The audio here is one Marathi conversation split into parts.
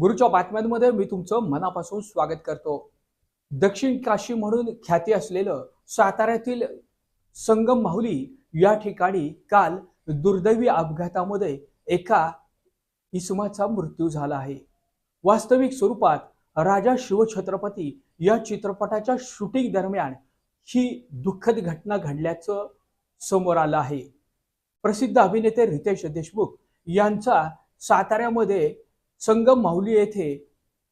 गुरुच्या बातम्यांमध्ये मी तुमचं मनापासून स्वागत करतो. दक्षिण काशी म्हणून ख्याती असलेलं साताऱ्यातील संगम माहुली या ठिकाणी काल दुर्दैवी अपघातामध्ये एका इसमाचा मृत्यू झाला आहे. वास्तविक स्वरूपात राजा शिवछत्रपती या चित्रपटाच्या शूटिंग दरम्यान ही दुःखद घटना घडल्याचं समोर आलं आहे. प्रसिद्ध अभिनेते रितेश देशमुख यांचा साताऱ्यामध्ये संगम माहुली येथे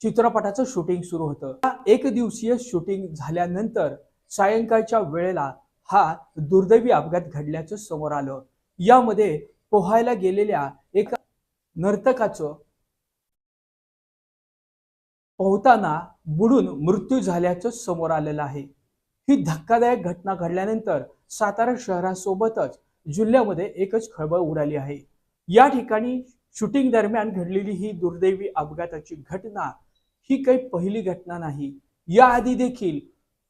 चित्रपटाचं शूटिंग सुरू होतं. एक दिवसीय शूटिंग झाल्यानंतर सायंकाळच्या वेळेला हा दुर्दैवी अपघात घडल्याचं समोर आलं. यामध्ये पोहायला गेलेल्या एका नर्तकाचं पोहताना बुडून मृत्यू झाल्याचं समोर आलेलं आहे. ही धक्कादायक घटना घडल्यानंतर सातारा शहरासोबतच जिल्ह्यामध्ये एकच खळबळ उडाली आहे. या ठिकाणी शूटिंग दरम्यान घडलेली ही दुर्दैवी अपघाताची घटना ही काही पहिली घटना नाही. याआधी देखील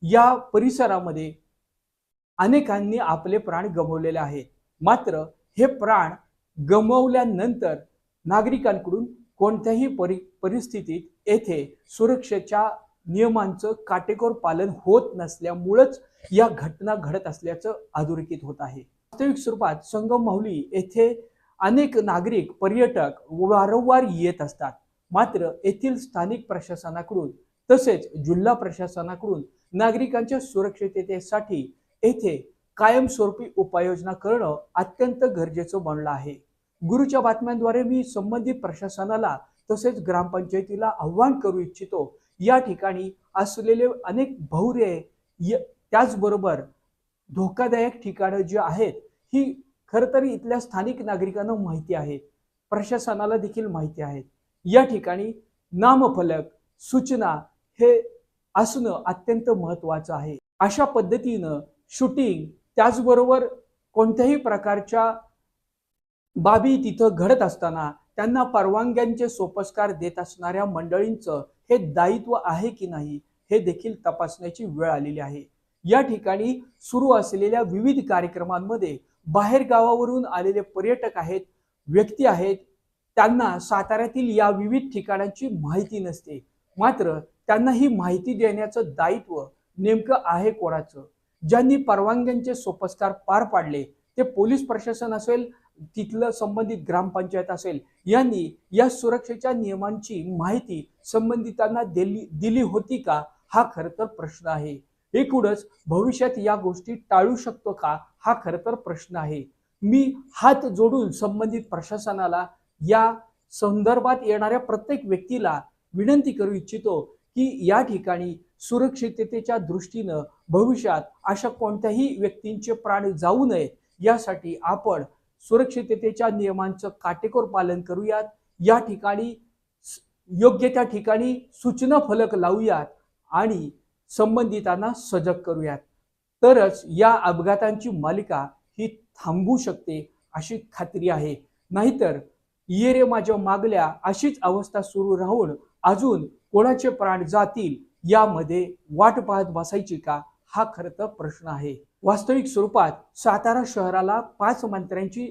या परिसरामध्ये अनेकांनी आपले प्राण गमावलेले आहेत मात्र हे प्राण गमावल्यानंतर नागरिकांकडून कोणत्याही परि परिस्थितीत येथे सुरक्षेच्या नियमांचं काटेकोर पालन होत नसल्यामुळंच या घटना घडत असल्याचं अधोरेखित होत आहे. वास्तविक स्वरूपात संगम माहुली येथे अनेक नागरिक पर्यटक वारंवार येत असतात. मात्र येथील स्थानिक प्रशासनाकडून तसेच जिल्हा प्रशासनाकडून नागरिकांच्या सुरक्षिततेसाठी येथे कायमस्वरूपी उपाययोजना करणं अत्यंत गरजेचं बनलं आहे. गुरुच्या बातम्यांद्वारे मी संबंधित प्रशासनाला तसेच ग्रामपंचायतीला आव्हान करू इच्छितो. या ठिकाणी असलेले अनेक बहुरे य- त्याचबरोबर धोकादायक ठिकाणं जी आहेत ही खरं तर इथल्या स्थानिक नागरिकांना माहिती आहे. प्रशासनाला देखील माहिती आहे. या ठिकाणी नामफलक सूचना हे असणं अत्यंत महत्वाचं आहे. अशा पद्धतीनं शूटिंग त्याचबरोबर कोणत्याही प्रकारच्या बाबी तिथं घडत असताना त्यांना परवानग्यांचे सोपस्कार देत असणाऱ्या मंडळींचं हे दायित्व आहे की नाही हे देखील तपासण्याची वेळ आलेली आहे. या ठिकाणी सुरू असलेल्या विविध कार्यक्रमांमध्ये बाहेर गावावरून आलेले पर्यटक आहेत व्यक्ती आहेत त्यांना साताऱ्यातील या विविध ठिकाणांची माहिती नसते. मात्र त्यांना ही माहिती देण्याचं दायित्व नेमकं आहे कोणाचं? ज्यांनी परवानग्यांचे सोपस्कार पार पाडले ते पोलीस प्रशासन असेल तिथलं संबंधित ग्रामपंचायत असेल यांनी या सुरक्षेच्या नियमांची माहिती संबंधितांना दिली दिली होती का? हा खरं तर प्रश्न आहे. एकूणच भविष्यात या गोष्टी टाळू शकतो का? हा खर तर प्रश्न आहे. मी हात जोडून संबंधित प्रशासनाला या संदर्भात येणाऱ्या प्रत्येक व्यक्तीला विनंती करू इच्छितो की या ठिकाणी सुरक्षिततेच्या दृष्टीनं भविष्यात अशा कोणत्याही व्यक्तींचे प्राण जाऊ नये यासाठी आपण सुरक्षिततेच्या नियमांचं काटेकोर पालन करूयात. या ठिकाणी योग्य त्या ठिकाणी सूचना फलक लावूयात आणि संबंधितांना सजग करूयात. तरच या अपघातांची मालिका ही थांबू शकते अशी खात्री आहे. नाहीतर ये रे माझ्या मागल्या अशीच अवस्था सुरू राहून अजून कोणाचे प्राण जातील यामध्ये वाट पाहत बसायची का? हा खरं तर प्रश्न आहे. वास्तविक स्वरूपात सातारा शहराला पाच मंत्र्यांची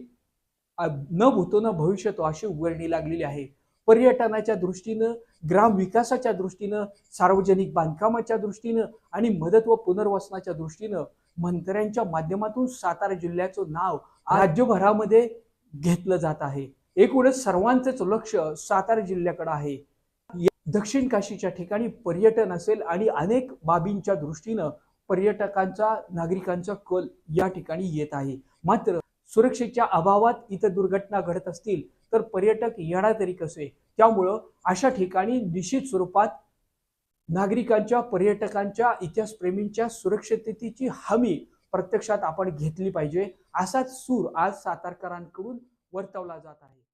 न भूतो न भविष्यतो अशी उघडणी लागलेली आहे. पर्यटनाच्या दृष्टीनं ग्राम विकासाच्या दृष्टीनं सार्वजनिक बांधकामाच्या दृष्टीनं आणि मदत व पुनर्वसनाच्या दृष्टीनं मंत्र्यांच्या माध्यमातून सातारा जिल्ह्याचं नाव राज्यभरामध्ये घेतलं जात आहे. एकूणच सर्वांचंच लक्ष सातारा जिल्ह्याकडे आहे. दक्षिण काशीच्या ठिकाणी पर्यटन असेल आणि अनेक बाबींच्या दृष्टीनं पर्यटकांचा नागरिकांचा कल या ठिकाणी येत आहे. मात्र सुरक्षेच्या अभावात इथं दुर्घटना घडत असतील तर पर्यटक येणार तरी कसे? त्यामुळं अशा ठिकाणी निश्चित स्वरूपात नागरिकांच्या पर्यटकांच्या इतिहासप्रेमींच्या सुरक्षिततेची हमी प्रत्यक्षात आपण घेतली पाहिजे. असाच सूर आज सातारकरांकडून वर्तवला जात आहे.